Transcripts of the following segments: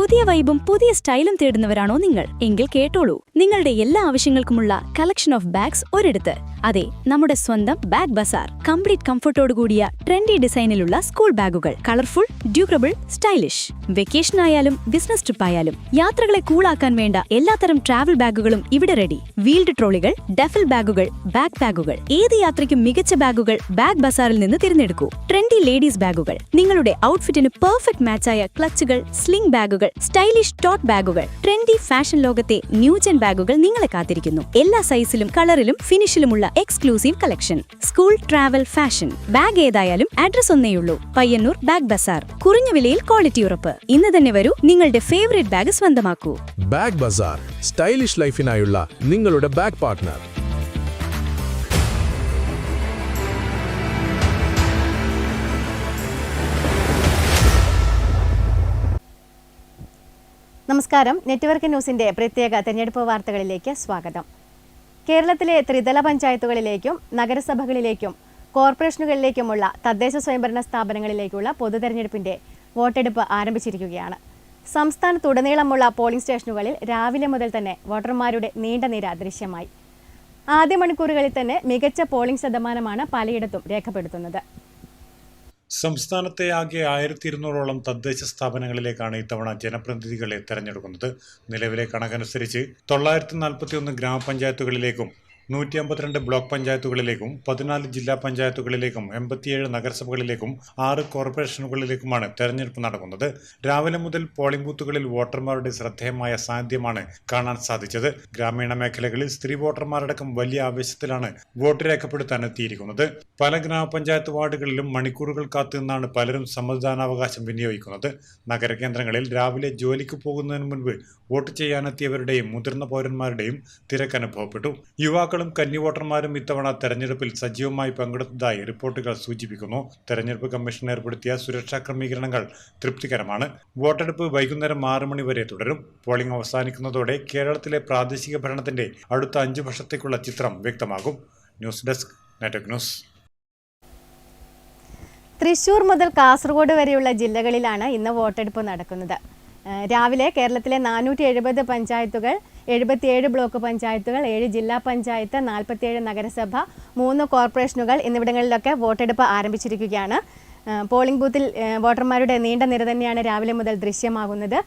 പുതിയ വൈബും പുതിയ സ്റ്റൈലും തേടുന്നവരാണോ നിങ്ങൾ? എങ്കിൽ കേട്ടോളൂ. നിങ്ങളുടെ എല്ലാ ആവശ്യങ്ങൾക്കുമുള്ള കളക്ഷൻ ഓഫ് ബാഗ്സ് ഒരിടത്ത്. അതെ നമ്മുടെ സ്വന്തം ബാഗ് ബസാർ കംപ്ലീറ്റ് കംഫർട്ടോട് കൂടിയ ട്രെൻഡി ഡിസൈനിലുള്ള സ്കൂൾ ബാഗുകൾ കളർഫുൾ ഡ്യൂറബിൾ സ്റ്റൈലിഷ് വെക്കേഷൻ ആയാലും ബിസിനസ് ട്രിപ്പ് ആയാലും യാത്രകളെ കൂളാക്കാൻ വേണ്ട എല്ലാത്തരം ട്രാവൽ ബാഗുകളും ഇവിടെ റെഡി വീൽഡ് ട്രോളികൾ ഡഫൽ ബാഗുകൾ ബാഗ് ബാഗുകൾ ഏത് യാത്രയ്ക്കും മികച്ച ബാഗുകൾ ബാഗ് ബസാറിൽ നിന്ന് തിരഞ്ഞെടുക്കൂ. ട്രെൻഡി ലേഡീസ് ബാഗുകൾ നിങ്ങളുടെ ഔട്ട്ഫിറ്റിന് പെർഫെക്റ്റ് മാച്ചായ ക്ലച്ചുകൾ സ്ലിംഗ് ബാഗുകൾ സ്റ്റൈലിഷ് ടോട്ട് ബാഗുകൾ ട്രെൻഡി ഫാഷൻ ലോകത്തെ ന്യൂജൻ ബാഗുകൾ നിങ്ങളെ കാത്തിരിക്കുന്നു. എല്ലാ സൈസിലും കളറിലും ഫിനിഷിലുമുള്ള exclusive collection. School travel fashion. Bag ഏതായാലും അഡ്രസ് ഒന്നേയുള്ളൂ പയ്യന്നൂർ ബാഗ് ബസാർ. കുറഞ്ഞ വിലയിൽ ക്വാളിറ്റി ഉറപ്പ്. ഇന്ന് തന്നെ വരൂ നിങ്ങളുടെ ഫേവറേറ്റ് ബാഗ് സ്വന്തമാക്കൂ. ബാഗ് ബസാർ സ്റ്റൈലിഷ് ലൈഫിനായുള്ള നിങ്ങളുടെ ബാഗ് പാർട്ട്ണർ. നമസ്കാരം. നെറ്റ്വർക്ക് ന്യൂസിന്റെ പ്രത്യേക തെരഞ്ഞെടുപ്പ് വാർത്തകളിലേക്ക് സ്വാഗതം. കേരളത്തിലെ ത്രിതല പഞ്ചായത്തുകളിലേക്കും നഗരസഭകളിലേക്കും കോർപ്പറേഷനുകളിലേക്കുമുള്ള തദ്ദേശ സ്വയംഭരണ സ്ഥാപനങ്ങളിലേക്കുള്ള പൊതു തെരഞ്ഞെടുപ്പിന്റെ വോട്ടെടുപ്പ് ആരംഭിച്ചിരിക്കുകയാണ്. സംസ്ഥാനത്തുടനീളമുള്ള പോളിംഗ് സ്റ്റേഷനുകളിൽ രാവിലെ മുതൽ തന്നെ വോട്ടർമാരുടെ നീണ്ട നിര ദൃശ്യമായി. ആദ്യ മണിക്കൂറുകളിൽ തന്നെ മികച്ച പോളിംഗ് ശതമാനമാണ് പലയിടത്തും രേഖപ്പെടുത്തുന്നത്. സംസ്ഥാനത്തെ ആകെ ആയിരത്തി ഇരുന്നൂറോളം തദ്ദേശ സ്ഥാപനങ്ങളിലേക്കാണ് ഇത്തവണ ജനപ്രതിനിധികളെ തെരഞ്ഞെടുക്കുന്നത്. നിലവിലെ കണക്കനുസരിച്ച് തൊള്ളായിരത്തി നാൽപ്പത്തി ഒന്ന് ഗ്രാമപഞ്ചായത്തുകളിലേക്കും നൂറ്റി അമ്പത്തിരണ്ട് ബ്ലോക്ക് പഞ്ചായത്തുകളിലേക്കും പതിനാല് ജില്ലാ പഞ്ചായത്തുകളിലേക്കും എൺപത്തിയേഴ് നഗരസഭകളിലേക്കും ആറ് കോർപ്പറേഷനുകളിലേക്കുമാണ് തെരഞ്ഞെടുപ്പ് നടക്കുന്നത്. രാവിലെ മുതൽ പോളിംഗ് ബൂത്തുകളിൽ വോട്ടർമാരുടെ ശ്രദ്ധേയമായ സാന്നിധ്യമാണ് കാണാൻ സാധിച്ചത്. ഗ്രാമീണ മേഖലകളിൽ സ്ത്രീ വോട്ടർമാരടക്കം വലിയ ആവേശത്തിലാണ് വോട്ട് രേഖപ്പെടുത്താൻ എത്തിയിരിക്കുന്നത്. പല ഗ്രാമപഞ്ചായത്ത് വാർഡുകളിലും മണിക്കൂറുകൾ കാത്തുനിന്നാണ് പലരും സമ്മതിദാനാവകാശം വിനിയോഗിക്കുന്നത്. നഗരകേന്ദ്രങ്ങളിൽ രാവിലെ ജോലിക്ക് പോകുന്നതിന് മുൻപ് വോട്ട് ചെയ്യാനെത്തിയവരുടെയും മുതിർന്ന പൗരന്മാരുടെയും തിരക്ക് അനുഭവപ്പെട്ടു. യുവാക്കളും കന്നി വോട്ടർമാരും ഇത്തവണ തെരഞ്ഞെടുപ്പിൽ സജീവമായി പങ്കെടുത്തതായി റിപ്പോർട്ടുകൾ സൂചിപ്പിക്കുന്നു. തെരഞ്ഞെടുപ്പ് കമ്മീഷൻ ഏർപ്പെടുത്തിയ സുരക്ഷാ ക്രമീകരണങ്ങൾ തൃപ്തികരമാണ്. വോട്ടെടുപ്പ് വൈകുന്നേരം ആറ് മണി വരെ തുടരും. പോളിംഗ് അവസാനിക്കുന്നതോടെ കേരളത്തിലെ പ്രാദേശിക ഭരണത്തിന്റെ അടുത്ത അഞ്ചു വർഷത്തേക്കുള്ള ചിത്രം വ്യക്തമാകും. News desk net news. Thrissur മുതൽ കാസർഗോഡ് വരെയുള്ള ജില്ലകളിലാണ് ഇന്ന് വോട്ടെടുപ്പ് നടക്കുന്നത്. രാവിലെ കേരളത്തിലെ നാനൂറ്റി പഞ്ചായത്തുകൾ എഴുപത്തിയേഴ് ബ്ലോക്ക് പഞ്ചായത്തുകൾ ഏഴ് ജില്ലാ പഞ്ചായത്ത് നാൽപ്പത്തിയേഴ് നഗരസഭ മൂന്ന് കോർപ്പറേഷനുകൾ എന്നിവിടങ്ങളിലൊക്കെ വോട്ടെടുപ്പ് ആരംഭിച്ചിരിക്കുകയാണ്. പോളിംഗ് ബൂത്തിൽ വോട്ടർമാരുടെ നീണ്ട നിര തന്നെയാണ് രാവിലെ മുതൽ ദൃശ്യമാകുന്നത്.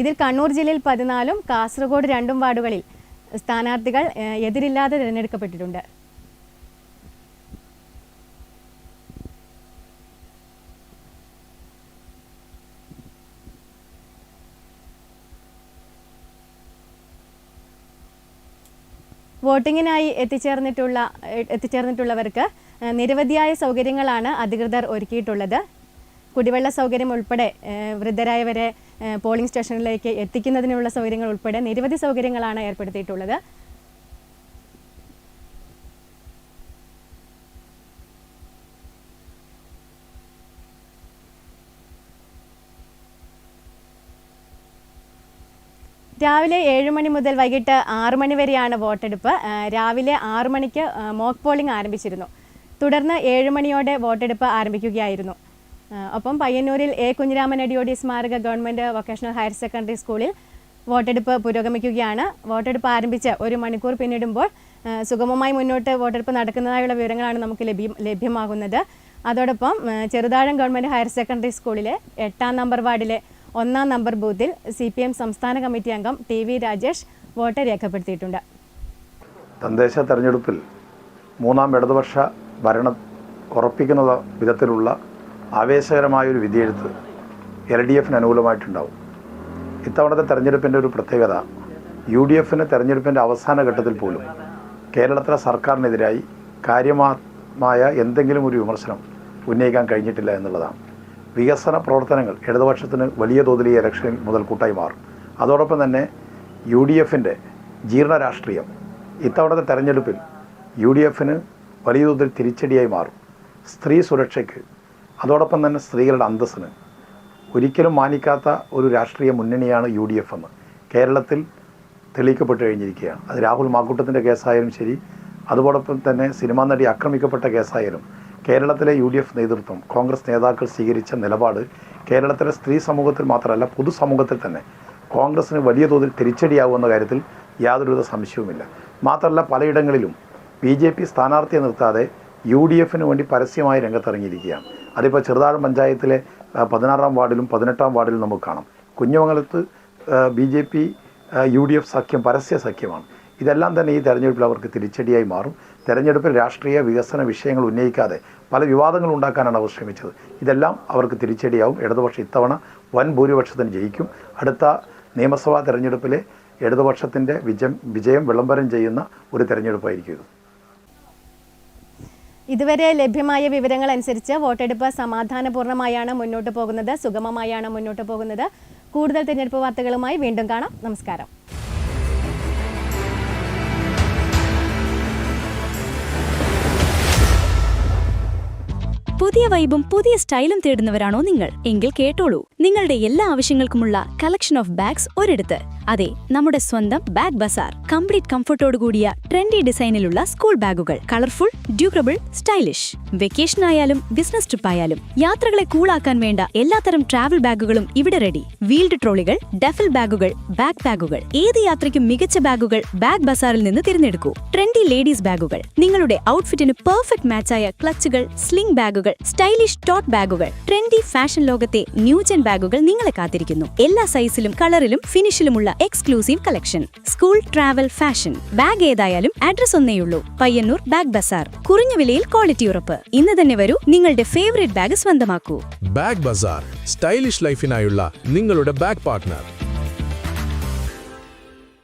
ഇതിൽ കണ്ണൂർ ജില്ലയിൽ പതിനാലും കാസർഗോഡ് രണ്ടും വാർഡുകളിൽ സ്ഥാനാർത്ഥികൾ എതിരില്ലാതെ തിരഞ്ഞെടുക്കപ്പെട്ടിട്ടുണ്ട്. വോട്ടിങ്ങിനായി എത്തിച്ചേർന്നിട്ടുള്ള എത്തിച്ചേർന്നിട്ടുള്ളവർക്ക് നിരവധിയായ സൗകര്യങ്ങളാണ് അധികൃതർ ഒരുക്കിയിട്ടുള്ളത്. കുടിവെള്ള സൗകര്യം ഉൾപ്പെടെ വൃദ്ധരായവരെ പോളിംഗ് സ്റ്റേഷനിലേക്ക് എത്തിക്കുന്നതിനുള്ള സൗകര്യങ്ങൾ ഉൾപ്പെടെ നിരവധി സൗകര്യങ്ങളാണ് ഏർപ്പെടുത്തിയിട്ടുള്ളത്. രാവിലെ ഏഴ് മണി മുതൽ വൈകിട്ട് ആറ് മണി വരെയാണ് വോട്ടെടുപ്പ്. രാവിലെ ആറ് മണിക്ക് മോക്ക് പോളിംഗ് ആരംഭിച്ചിരുന്നു. തുടർന്ന് ഏഴ് മണിയോടെ വോട്ടെടുപ്പ് ആരംഭിക്കുകയായിരുന്നു. ഒപ്പം പയ്യന്നൂരിൽ എ. കുഞ്ഞിരാമൻ അടിയോടി സ്മാരക ഗവൺമെന്റ് വൊക്കേഷണൽ ഹയർ സെക്കൻഡറി സ്കൂളിൽ വോട്ടെടുപ്പ് പുരോഗമിക്കുകയാണ്. വോട്ടെടുപ്പ് ആരംഭിച്ച് ഒരു മണിക്കൂർ പിന്നിടുമ്പോൾ സുഗമമായി മുന്നോട്ട് വോട്ടെടുപ്പ് നടക്കുന്നതായുള്ള വിവരങ്ങളാണ് നമുക്ക് ലഭ്യം ലഭ്യമാകുന്നത്. അതോടൊപ്പം ചെറുതാഴം ഗവൺമെന്റ് ഹയർ സെക്കൻഡറി സ്കൂളിലെ എട്ടാം നമ്പർ വാർഡിലെ ഒന്നാം നമ്പർ ബൂത്തിൽ സി പി എം സംസ്ഥാന കമ്മിറ്റി അംഗം ടി വി രാജേഷ് വോട്ട് രേഖപ്പെടുത്തിയിട്ടുണ്ട്. തദ്ദേശ തെരഞ്ഞെടുപ്പിൽ മൂന്നാം ഇടതുപക്ഷ ഭരണം ഉറപ്പിക്കുന്ന വിധത്തിലുള്ള ആവേശകരമായൊരു വിധിയെഴുത്ത് എൽ ഡി എഫിന് അനുകൂലമായിട്ടുണ്ടാവും. ഇത്തവണത്തെ തെരഞ്ഞെടുപ്പിന്റെ ഒരു പ്രത്യേകത യു ഡി എഫിന് തെരഞ്ഞെടുപ്പിന്റെ അവസാന ഘട്ടത്തിൽ പോലും കേരളത്തിലെ സർക്കാരിനെതിരായി കാര്യമായ എന്തെങ്കിലും ഒരു വിമർശനം ഉന്നയിക്കാൻ കഴിഞ്ഞിട്ടില്ല എന്നുള്ളതാണ്. വികസന പ്രവർത്തനങ്ങൾ ഇടതുപക്ഷത്തിന് വലിയ തോതിൽ ഈ ഇലക്ഷനിൽ മുതൽക്കൂട്ടായി മാറും. അതോടൊപ്പം തന്നെ യു ഡി എഫിന്റെ ജീർണ രാഷ്ട്രീയം ഇത്തവണത്തെ തെരഞ്ഞെടുപ്പിൽ യു ഡി എഫിന് വലിയ തോതിൽ തിരിച്ചടിയായി മാറും. സ്ത്രീ സുരക്ഷയ്ക്ക് അതോടൊപ്പം തന്നെ സ്ത്രീകളുടെ അന്തസ്സിന് ഒരിക്കലും മാനിക്കാത്ത ഒരു രാഷ്ട്രീയ മുന്നണിയാണ് യു ഡി എഫ് എന്ന് കേരളത്തിൽ തെളിയിക്കപ്പെട്ട് കഴിഞ്ഞിരിക്കുകയാണ്. അത് രാഹുൽ മാക്കൂട്ടത്തിന്റെ കേസായാലും ശരി അതോടൊപ്പം തന്നെ സിനിമാ നടി ആക്രമിക്കപ്പെട്ട കേസായാലും കേരളത്തിലെ യു ഡി എഫ് നേതൃത്വം കോൺഗ്രസ് നേതാക്കൾ സ്വീകരിച്ച നിലപാട് കേരളത്തിലെ സ്ത്രീ സമൂഹത്തിൽ മാത്രമല്ല പൊതുസമൂഹത്തിൽ തന്നെ കോൺഗ്രസ്സിന് വലിയ തോതിൽ തിരിച്ചടിയാവുമെന്ന കാര്യത്തിൽ യാതൊരുവിധ സംശയവുമില്ല. മാത്രമല്ല പലയിടങ്ങളിലും ബി ജെ പി സ്ഥാനാർത്ഥിയെ നിർത്താതെ യു ഡി എഫിന് വേണ്ടി പരസ്യമായി രംഗത്തിറങ്ങിയിരിക്കുകയാണ്. അതിപ്പോൾ ചെറുതാഴം പഞ്ചായത്തിലെ പതിനാറാം വാർഡിലും പതിനെട്ടാം വാർഡിലും നമുക്ക് കാണാം. കുഞ്ഞുമംഗലത്ത് B J P U D F സഖ്യം പരസ്യ സഖ്യമാണ് ഇതെല്ലാം തന്നെ ഈ തെരഞ്ഞെടുപ്പിൽ അവർക്ക് തിരിച്ചടിയായി മാറും. തെരഞ്ഞെടുപ്പിൽ രാഷ്ട്രീയ വികസന വിഷയങ്ങൾ ഉന്നയിക്കാതെ പല വിവാദങ്ങൾ ഉണ്ടാക്കാനാണ് അവർ ശ്രമിച്ചത്. ഇതെല്ലാം അവർക്ക് തിരിച്ചടിയാവും. ഇടതുപക്ഷം ഇത്തവണ വൻ ഭൂരിപക്ഷത്തിന് ജയിക്കും. അടുത്ത നിയമസഭാ തെരഞ്ഞെടുപ്പിലെ ഇടതുപക്ഷത്തിന്റെ വിജയം വിജയം വിളംബരം ചെയ്യുന്ന ഒരു തെരഞ്ഞെടുപ്പായിരിക്കും ഇത്. ഇതുവരെ ലഭ്യമായ വിവരങ്ങൾ അനുസരിച്ച് വോട്ടെടുപ്പ് സമാധാനപൂർണമായാണ് മുന്നോട്ട് പോകുന്നത്. സുഗമമായാണ് മുന്നോട്ട് പോകുന്നത്. കൂടുതൽ തിരഞ്ഞെടുപ്പ് വാർത്തകളുമായി വീണ്ടും കാണാം. നമസ്കാരം. പുതിയ വൈബും പുതിയ സ്റ്റൈലും തേടുന്നവരാണോ നിങ്ങൾ? എങ്കിൽ കേട്ടോളൂ. നിങ്ങളുടെ എല്ലാ ആവശ്യങ്ങൾക്കുമുള്ള കളക്ഷൻ ഓഫ് ബാഗ്സ് ഒരിടത്ത്. അതെ നമ്മുടെ സ്വന്തം ബാഗ് ബസാർ കംപ്ലീറ്റ് കംഫർട്ടോട് കൂടിയ ട്രെൻഡി ഡിസൈനിലുള്ള സ്കൂൾ ബാഗുകൾ കളർഫുൾ ഡ്യൂറബിൾ സ്റ്റൈലിഷ് വെക്കേഷൻ ആയാലും ബിസിനസ് ട്രിപ്പ് ആയാലും യാത്രകളെ കൂളാക്കാൻ വേണ്ട എല്ലാത്തരം ട്രാവൽ ബാഗുകളും ഇവിടെ റെഡി വീൽഡ് ട്രോളികൾ ഡെഫൽ ബാഗുകൾ ബാഗ് ബാഗുകൾ ഏത് യാത്രയ്ക്കും മികച്ച ബാഗുകൾ ബാഗ് ബസാറിൽ നിന്ന് തിരഞ്ഞെടുക്കൂ. ട്രെൻഡി ലേഡീസ് ബാഗുകൾ നിങ്ങളുടെ ഔട്ട്ഫിറ്റിന് പെർഫെക്റ്റ് മാച്ചായ ക്ലച്ചുകൾ സ്ലിംഗ് ബാഗുകൾ സ്റ്റൈലിഷ് ടോട്ട് ബാഗുകൾ ട്രെൻഡി ഫാഷൻ ലോകത്തെ ന്യൂജൻ ബാഗുകൾ നിങ്ങളെ കാത്തിരിക്കുന്നു. എല്ലാ സൈസിലും കളറിലും ഫിനിഷിലുമുള്ള exclusive collection school travel fashion bag ഏതായാലും അഡ്രസ് ഒന്നേയുള്ളൂ പയ്യന്നൂർ ബാഗ് ബസാർ കുറഞ്ഞ വിലയിൽ ക്വാളിറ്റി ഉറപ്പ്. ഇന്ന് തന്നെ വരൂ നിങ്ങളുടെ ഫേവറേറ്റ് ബാഗ് സ്വന്തമാക്കൂ. ബാഗ് ബസാർ സ്റ്റൈലിഷ് ലൈഫിനായുള്ള നിങ്ങളുടെ ബാഗ് പാർട്ട്ണർ